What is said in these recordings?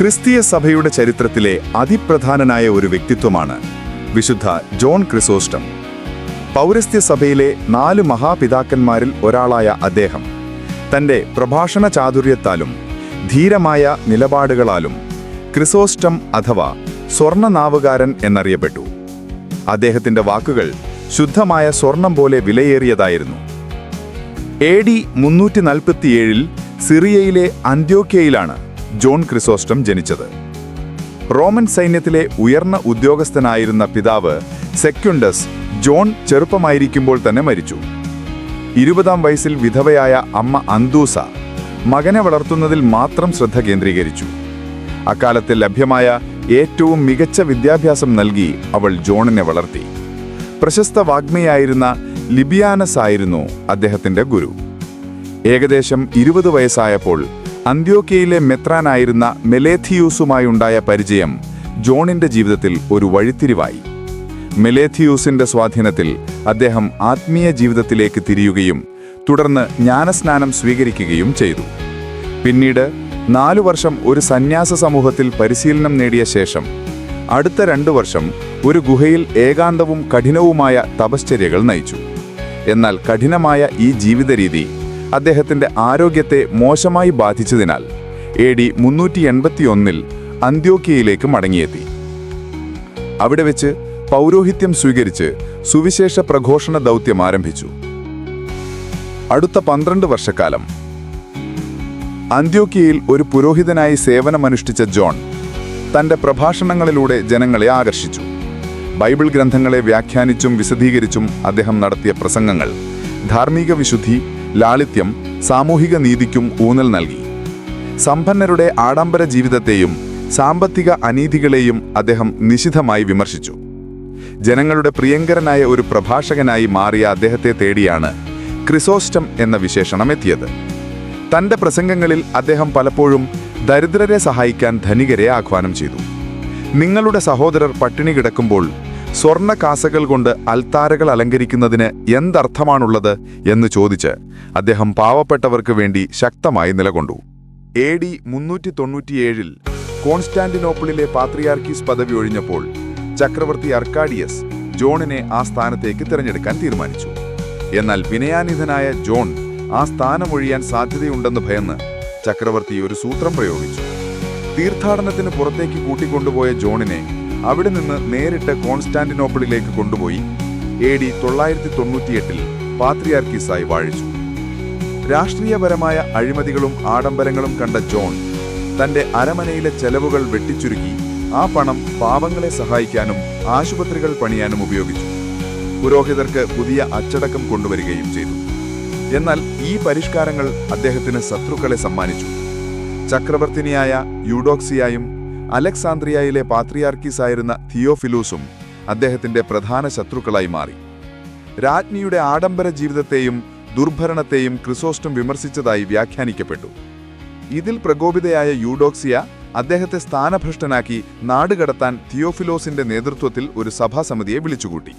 ക്രിസ്തീയ സഭയുടെ ചരിത്രത്തിലെ അതിപ്രധാനനായ ഒരു വ്യക്തിത്വമാണ് വിശുദ്ധ ജോൺ ക്രിസോസ്റ്റം. പൗരസ്ത്യ സഭയിലെ നാല് മഹാപിതാക്കന്മാരിൽ ഒരാളായ അദ്ദേഹം. തന്റെ പ്രഭാഷണ ചാതുര്യത്താലും ധീരമായ നിലപാടുകളാലും ക്രിസോസ്റ്റം അഥവാ സ്വർണനാവുകാരൻ എന്നറിയപ്പെട്ടു. അദ്ദേഹത്തിന്റെ വാക്കുകൾ ശുദ്ധമായ സ്വർണം പോലെ വിലയേറിയതായിരുന്നു. എ ഡി മുന്നൂറ്റി നാൽപ്പത്തിയേഴിൽ സിറിയയിലെ അന്ത്യോക്യയിലാണ് ജോൺ ക്രിസോസ്റ്റം ജനിച്ചത്. റോമൻ സൈന്യത്തിലെ ഉയർന്ന ഉദ്യോഗസ്ഥനായിരുന്ന പിതാവ് സെക്യുണ്ടസ് ജോൺ ചെറുപ്പമായിരിക്കുമ്പോൾ തന്നെ മരിച്ചു. ഇരുപതാം വയസ്സിൽ വിധവയായ അമ്മ അന്തൂസ മകനെ വളർത്തുന്നതിൽ മാത്രം ശ്രദ്ധ കേന്ദ്രീകരിച്ചു. അക്കാലത്ത് ലഭ്യമായ ഏറ്റവും മികച്ച വിദ്യാഭ്യാസം നൽകി അവൾ ജോണിനെ വളർത്തി. പ്രശസ്ത വാഗ്മിയായിരുന്ന ലിബിയാനസ് ആയിരുന്നു അദ്ദേഹത്തിന്റെ ഗുരു. ഏകദേശം ഇരുപത് വയസ്സായപ്പോൾ അന്ത്യോക്കയിലെ മെത്രാനായിരുന്ന മെലേഥിയൂസുമായുണ്ടായ പരിചയം ജോണിന്റെ ജീവിതത്തിൽ ഒരു വഴിത്തിരിവായി. മെലേഥിയൂസിന്റെ സ്വാധീനത്തിൽ അദ്ദേഹം ആത്മീയ ജീവിതത്തിലേക്ക് തിരിയുകയും തുടർന്ന് ജ്ഞാനസ്നാനം സ്വീകരിക്കുകയും ചെയ്തു. പിന്നീട് നാലു വർഷം ഒരു സന്യാസ സമൂഹത്തിൽ പരിശീലനം നേടിയ ശേഷം അടുത്ത രണ്ടു വർഷം ഒരു ഗുഹയിൽ ഏകാന്തവും കഠിനവുമായ തപശ്ചര്യകൾ നയിച്ചു. എന്നാൽ കഠിനമായ ഈ ജീവിതരീതി അദ്ദേഹത്തിന്റെ ആരോഗ്യത്തെ മോശമായി ബാധിച്ചതിനാൽ എ ഡി മുന്നൂറ്റി എൺപത്തിയൊന്നിൽ അന്ത്യോക്കിയയിലേക്ക് മടങ്ങിയെത്തി. അവിടെ വെച്ച് പൗരോഹിത്യം സ്വീകരിച്ച് സുവിശേഷ പ്രഘോഷണ ദൗത്യം ആരംഭിച്ചു. അടുത്ത പന്ത്രണ്ട് വർഷക്കാലം. അന്ത്യോക്കിയയിൽ ഒരു പുരോഹിതനായി സേവനമനുഷ്ഠിച്ച ജോൺ തന്റെ പ്രഭാഷണങ്ങളിലൂടെ ജനങ്ങളെ ആകർഷിച്ചു. ബൈബിൾ ഗ്രന്ഥങ്ങളെ വ്യാഖ്യാനിച്ചും വിശദീകരിച്ചും അദ്ദേഹം നടത്തിയ പ്രസംഗങ്ങൾ ധാർമ്മിക വിശുദ്ധി ലാളിത്യം സാമൂഹിക നീതിക്കും ഊന്നൽ നൽകി. സമ്പന്നരുടെ ആഡംബര ജീവിതത്തെയും സാമ്പത്തിക അനീതികളെയും അദ്ദേഹം നിശിതമായി വിമർശിച്ചു. ജനങ്ങളുടെ പ്രിയങ്കരനായ ഒരു പ്രഭാഷകനായി മാറിയ അദ്ദേഹത്തെ തേടിയാണ് ക്രിസോസ്റ്റം എന്ന വിശേഷണം എത്തിയത് തന്റെ പ്രസംഗങ്ങളിൽ അദ്ദേഹം പലപ്പോഴും ദരിദ്രരെ സഹായിക്കാൻ ധനികരെ ആഹ്വാനം ചെയ്തു. നിങ്ങളുടെ സഹോദരർ പട്ടിണി കിടക്കുമ്പോൾ സ്വർണ കാസകൾ കൊണ്ട് അൽത്താരകൾ അലങ്കരിക്കുന്നതിന് എന്തർത്ഥമാണുള്ളത് എന്ന് ചോദിച്ച് അദ്ദേഹം പാവപ്പെട്ടവർക്ക് വേണ്ടി ശക്തമായി നിലകൊണ്ടു. എ ഡി മുന്നൂറ്റി തൊണ്ണൂറ്റിയേഴിൽ കോൺസ്റ്റാന്റിനോപ്പിളിലെ പാത്രിയാർക്കീസ് പദവി ഒഴിഞ്ഞപ്പോൾ ചക്രവർത്തി അർക്കാഡിയസ് ജോണിനെ ആ സ്ഥാനത്തേക്ക് തിരഞ്ഞെടുക്കാൻ തീരുമാനിച്ചു. എന്നാൽ വിനയാനിധനായ ജോൺ ആ സ്ഥാനമൊഴിയാൻ സാധ്യതയുണ്ടെന്ന് ഭയന്ന് ചക്രവർത്തി ഒരു സൂത്രം പ്രയോഗിച്ചു. തീർത്ഥാടനത്തിന് പുറത്തേക്ക് കൂട്ടിക്കൊണ്ടുപോയ ജോണിനെ അവിടെ നിന്ന് നേരിട്ട് കോൺസ്റ്റാന്റിനോപ്പിളിലേക്ക് കൊണ്ടുപോയി എ ഡി തൊള്ളായിരത്തി തൊണ്ണൂറ്റിയെട്ടിൽ പാത്രിയാർക്കീസായി വാഴിച്ചു. രാഷ്ട്രീയപരമായ അഴിമതികളും ആഡംബരങ്ങളും കണ്ട ജോൺ തന്റെ അരമനയിലെ ചെലവുകൾ വെട്ടിച്ചുരുക്കി ആ പണം പാവങ്ങളെ സഹായിക്കാനും ആശുപത്രികൾ പണിയാനും ഉപയോഗിച്ചു. പുരോഹിതർക്ക് പുതിയ അച്ചടക്കം കൊണ്ടുവരികയും ചെയ്തു. എന്നാൽ ഈ പരിഷ്കാരങ്ങൾ അദ്ദേഹത്തിന് ശത്രുക്കളെ സമ്മാനിച്ചു. ചക്രവർത്തിനിയായ യൂഡോക്സിയായും അലക്സാന്ദ്രിയയിലെ പാത്രിയാർക്കീസ് ആയിരുന്ന തിയോഫിലൂസും അദ്ദേഹത്തിന്റെ പ്രധാന ശത്രുക്കളായി മാറി. രാജ്ഞിയുടെ ആഡംബര ജീവിതത്തെയും ദുർഭരണത്തെയും ക്രിസോസ്റ്റം വിമർശിച്ചതായി വ്യാഖ്യാനിക്കപ്പെട്ടു. ഇതിൽ പ്രകോപിതയായ യൂഡോക്സിയ അദ്ദേഹത്തെ സ്ഥാനഭ്രഷ്ടനാക്കി നാടുകടത്താൻ തിയോഫിലോസിന്റെ നേതൃത്വത്തിൽ ഒരു സഭാസമിതിയെ വിളിച്ചുകൂട്ടി.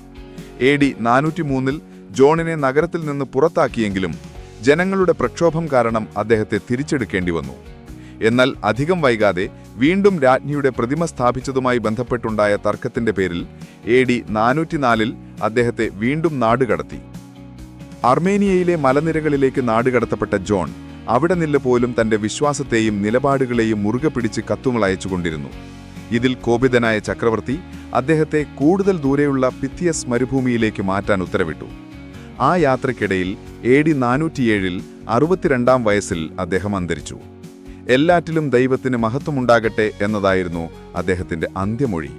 എ ഡി നാനൂറ്റിമൂന്നിൽ ജോണിനെ നഗരത്തിൽ നിന്ന് പുറത്താക്കിയെങ്കിലും ജനങ്ങളുടെ പ്രക്ഷോഭം കാരണം അദ്ദേഹത്തെ തിരിച്ചെടുക്കേണ്ടി വന്നു. എന്നാൽ അധികം വൈകാതെ വീണ്ടും രാജ്ഞിയുടെ പ്രതിമ സ്ഥാപിച്ചതുമായി ബന്ധപ്പെട്ടുണ്ടായ തർക്കത്തിന്റെ പേരിൽ എ ഡി നാനൂറ്റിനാലിൽ അദ്ദേഹത്തെ വീണ്ടും നാടുകടത്തി അർമേനിയയിലെ മലനിരകളിലേക്ക് നാടുകടത്തപ്പെട്ട ജോൺ അവിടെ നിന്ന് പോലും തന്റെ വിശ്വാസത്തെയും നിലപാടുകളെയും മുറുകെ പിടിച്ച് കത്തുമളയച്ചുകൊണ്ടിരുന്നു. ഇതിൽ കോപിതനായ ചക്രവർത്തി അദ്ദേഹത്തെ കൂടുതൽ ദൂരെയുള്ള പിത്തിയസ് മരുഭൂമിയിലേക്ക് മാറ്റാൻ ഉത്തരവിട്ടു. ആ യാത്രയ്ക്കിടയിൽ എ ഡി നാനൂറ്റിയേഴിൽ അറുപത്തിരണ്ടാം വയസ്സിൽ അദ്ദേഹം അന്തരിച്ചു. എല്ലാറ്റിലും ദൈവത്തിന് മഹത്വമുണ്ടാകട്ടെ എന്നതായിരുന്നു അദ്ദേഹത്തിന്റെ അന്ത്യമൊഴി.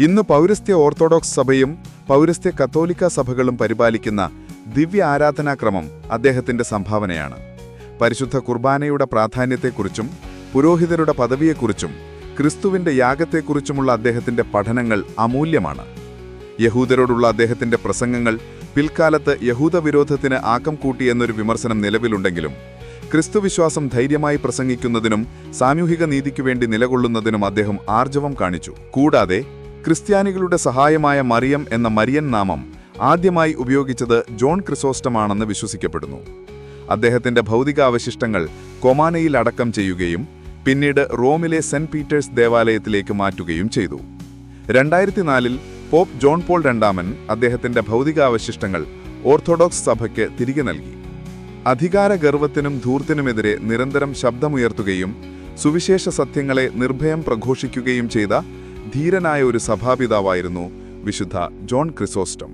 ഇന്ന് പൗരസ്ത്യ ഓർത്തഡോക്സ് സഭയും പൗരസ്ത്യ കത്തോലിക്ക സഭകളും പരിപാലിക്കുന്ന ദിവ്യ ആരാധനാക്രമം അദ്ദേഹത്തിന്റെ സംഭാവനയാണ്. പരിശുദ്ധ കുർബാനയുടെ പ്രാധാന്യത്തെക്കുറിച്ചും പുരോഹിതരുടെ പദവിയെക്കുറിച്ചും ക്രിസ്തുവിന്റെ യാഗത്തെക്കുറിച്ചുമുള്ള അദ്ദേഹത്തിന്റെ പഠനങ്ങൾ അമൂല്യമാണ്. യഹൂദരോടുള്ള അദ്ദേഹത്തിന്റെ പ്രസംഗങ്ങൾ പിൽക്കാലത്ത് യഹൂദ വിരോധത്തിന് ആക്കം കൂട്ടിയെന്നൊരു വിമർശനം നിലവിലുണ്ടെങ്കിലും ക്രിസ്തുവിശ്വാസം ധൈര്യമായി പ്രസംഗിക്കുന്നതിനും സാമൂഹിക നീതിക്കു വേണ്ടി നിലകൊള്ളുന്നതിനും അദ്ദേഹം ആർജവം കാണിച്ചു. കൂടാതെ ക്രിസ്ത്യാനികളുടെ സഹായമായ മറിയം എന്ന മരിയൻ നാമം ആദ്യമായി ഉപയോഗിച്ചത് ജോൺ ക്രിസോസ്റ്റമാണെന്ന് വിശ്വസിക്കപ്പെടുന്നു. അദ്ദേഹത്തിന്റെ ഭൗതികാവശിഷ്ടങ്ങൾ കൊമാനയിൽ അടക്കം ചെയ്യുകയും പിന്നീട് റോമിലെ സെന്റ് പീറ്റേഴ്സ് ദേവാലയത്തിലേക്ക് മാറ്റുകയും ചെയ്തു. രണ്ടായിരത്തി നാലിൽ പോപ്പ് ജോൺ പോൾ രണ്ടാമൻ അദ്ദേഹത്തിന്റെ ഭൗതികാവശിഷ്ടങ്ങൾ ഓർത്തഡോക്സ് സഭയ്ക്ക് തിരികെ നൽകി. അധികാര ഗർവത്തിനും ധൂർത്തിനുമെതിരെ നിരന്തരം ശബ്ദമുയർത്തുകയും സുവിശേഷ സത്യങ്ങളെ നിർഭയം പ്രഘോഷിക്കുകയും ചെയ്ത ധീരനായ ഒരു സഭാപിതാവായിരുന്നു വിശുദ്ധ ജോൺ ക്രിസോസ്റ്റം.